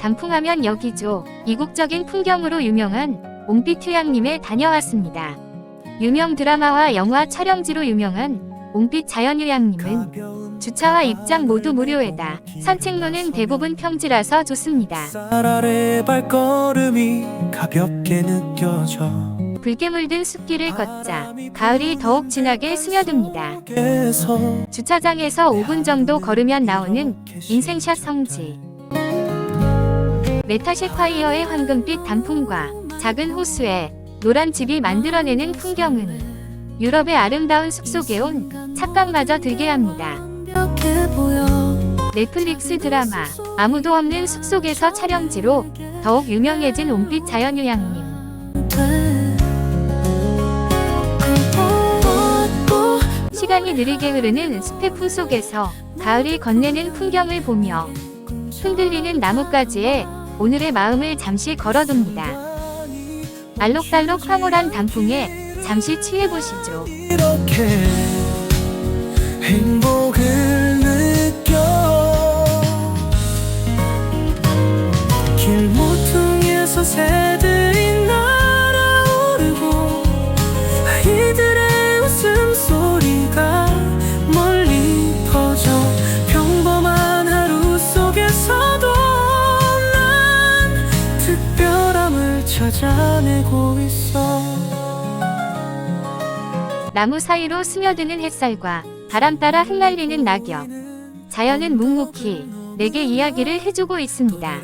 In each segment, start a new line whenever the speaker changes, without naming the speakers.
단풍하면 여기죠. 이국적인 풍경으로 유명한 옹빛 휴양림에 다녀왔습니다. 유명 드라마와 영화 촬영지로 유명한 옹빛 자연휴양림은 주차와 입장 모두 무료에다 산책로는 대부분 평지라서 좋습니다. 붉게 물든 숲길을 걷자 가을이 더욱 진하게 스며듭니다. 주차장에서 5분 정도 걸으면 나오는 인생샷 성지. 메타셰콰이어의 황금빛 단풍과 작은 호수에 노란 집이 만들어내는 풍경은 유럽의 아름다운 숲속에 온 착각마저 들게 합니다. 넷플릭스 드라마 아무도 없는 숲속에서 촬영지로 더욱 유명해진 옹빛 자연휴양림. 시간이 느리게 흐르는 숲의 풍속에서 가을이 건네는 풍경을 보며 흔들리는 나뭇가지에 오늘의 마음을 잠시 걸어둡니다. 알록달록 황홀한 단풍에 잠시 취해보시죠.
길모퉁이에서 새들
나무 사이로 스며드는 햇살과 바람 따라 흩날리는 낙엽. 자연은 묵묵히 내게 이야기를 해주고 있습니다.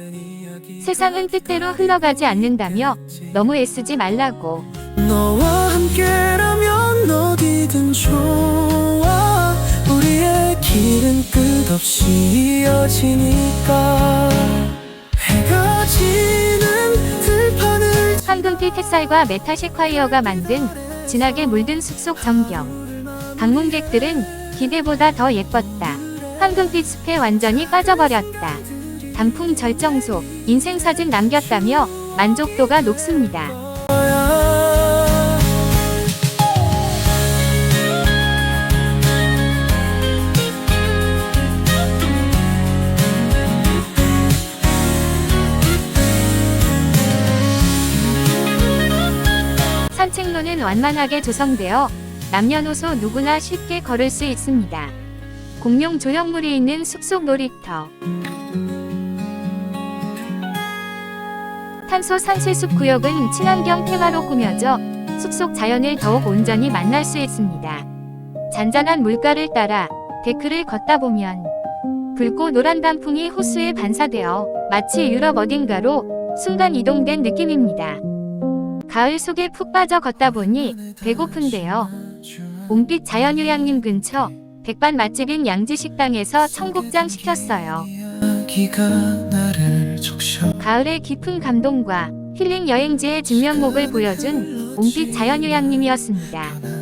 세상은 뜻대로 흘러가지 않는다며 너무 애쓰지 말라고.
너와 함께라면 어디든 좋아 우리의 길은 끝없이 이어지니까 해가 지는 들판을
황금빛 햇살과 메타셰콰이어가 만든 진하게 물든 숲속 전경. 방문객들은 기대보다 더 예뻤다. 황금빛 숲에 완전히 빠져버렸다. 단풍 절정속, 인생사진 남겼다며 만족도가 높습니다. 산책로는 완만하게 조성되어 남녀노소 누구나 쉽게 걸을 수 있습니다. 공룡 조형물이 있는 숲속 놀이터. 탄소 산실숲 구역은 친환경 테마로 꾸며져 숲속 자연을 더욱 온전히 만날 수 있습니다. 잔잔한 물가를 따라 데크를 걷다 보면 붉고 노란 단풍이 호수에 반사되어 마치 유럽 어딘가로 순간 이동된 느낌입니다. 가을 속에 푹 빠져 걷다 보니 배고픈데요. 옹빛 자연휴양림 근처 백반 맛집인 양지식당에서 청국장 시켰어요. 가을의 깊은 감동과 힐링 여행지의 진면목을 보여준 옹빛 자연휴양림이었습니다.